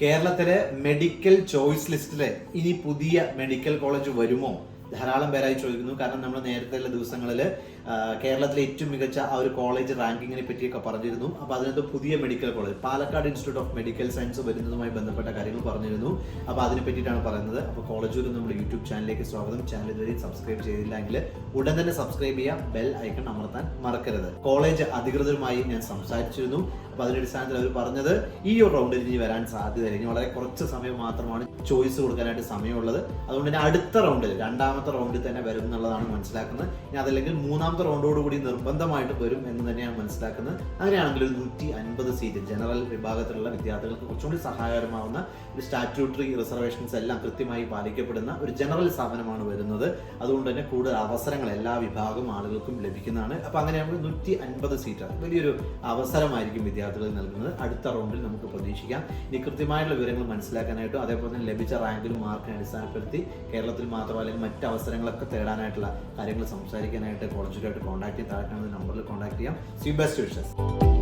കേരളത്തിലെ medical choice ലിസ്റ്റിലെ ഇനി പുതിയ മെഡിക്കൽ കോളേജ് വരുമോ? ധാരാളം പേരായി ചോദിക്കുന്നു. കാരണം നമ്മൾ നേരത്തെ ദിവസങ്ങളിൽ കേരളത്തിലെ ഏറ്റവും മികച്ച ആ ഒരു കോളേജ് റാങ്കിങ്ങിനെ പറ്റിയൊക്കെ പറഞ്ഞിരുന്നു. അപ്പോൾ അതിനകത്ത് പുതിയ medical college Palakkad institute of medical science വരുന്നതുമായി ബന്ധപ്പെട്ട കാര്യങ്ങൾ പറഞ്ഞിരുന്നു. അപ്പോൾ അതിനെ പറ്റിയിട്ടാണ് പറയുന്നത്. അപ്പോൾ കോളേജ് ഒരു നമ്മുടെ യൂട്യൂബ് ചാനലിലേക്ക് സ്വാഗതം. ചാനൽ ഇതുവരെ സബ്സ്ക്രൈബ് ചെയ്തില്ലെങ്കിൽ ഉടൻ തന്നെ സബ്സ്ക്രൈബ് ചെയ്യാം ബെൽ ഐക്കൺ അമർത്താൻ മറക്കരുത്. കോളേജ് അധികൃതരുമായി ഞാൻ സംസാരിച്ചിരുന്നു. അപ്പോൾ അതിന്റെ അടിസ്ഥാനത്തിൽ അവർ പറഞ്ഞത് ഈ ഒരു റൗണ്ടിൽ ഇനി വരാൻ സാധ്യതയില്ല. ഇനി വളരെ കുറച്ച് സമയം മാത്രമാണ് ചോയ്സ് കൊടുക്കാനായിട്ട് സമയമുള്ളത്. അതുകൊണ്ട് തന്നെ അടുത്ത റൗണ്ടിൽ രണ്ടാമത്തെ റൗണ്ടിൽ തന്നെ വരും എന്നുള്ളതാണ് മനസ്സിലാക്കുന്നത്. ഇനി അതല്ലെങ്കിൽ മൂന്നാമത്തെ റൗണ്ടോട് കൂടി നിർബന്ധമായിട്ട് വരും എന്ന് തന്നെയാണ് മനസ്സിലാക്കുന്നത്. അങ്ങനെയാണെങ്കിൽ ഒരു നൂറ്റി അൻപത് സീറ്റ് ജനറൽ വിഭാഗത്തിലുള്ള വിദ്യാർത്ഥികൾക്ക് കുറച്ചുകൂടി സഹായകരമാവുന്ന ഒരു സ്റ്റാറ്റ്യൂട്ടറി റിസർവേഷൻസ് എല്ലാം കൃത്യമായി പാലിക്കപ്പെടുന്ന ഒരു ജനറൽ സ്ഥാപനമാണ് വരുന്നത്. അതുകൊണ്ട് തന്നെ കൂടുതൽ അവസരങ്ങൾ എല്ലാ വിഭാഗം ആളുകൾക്കും ലഭിക്കുന്നതാണ്. അപ്പോൾ അങ്ങനെയാകുമ്പോൾ നൂറ്റി അൻപത് സീറ്റ് വലിയൊരു അവസരമായിരിക്കും വിദ്യാർത്ഥികൾ നൽകുന്നത്. അടുത്ത റൗണ്ടിൽ നമുക്ക് പ്രതീക്ഷിക്കാം. ഇനി കൃത്യമായിട്ടുള്ള വിവരങ്ങൾ മനസ്സിലാക്കാനായിട്ടും അതേപോലെ തന്നെ ലഭിച്ച റാങ്കിലും മാർക്കിനെ അടിസ്ഥാനപ്പെടുത്തി കേരളത്തിൽ അല്ലെങ്കിൽ മറ്റ് അവസരങ്ങളൊക്കെ തേടാനായിട്ടുള്ള കാര്യങ്ങൾ സംസാരിക്കാനായിട്ട് കോളേജിലായിട്ട് കോൺടാക്ട് ചെയ്ത് താഴെ നമ്പറിൽ കോൺടാക്ട് ചെയ്യാം. C best wishes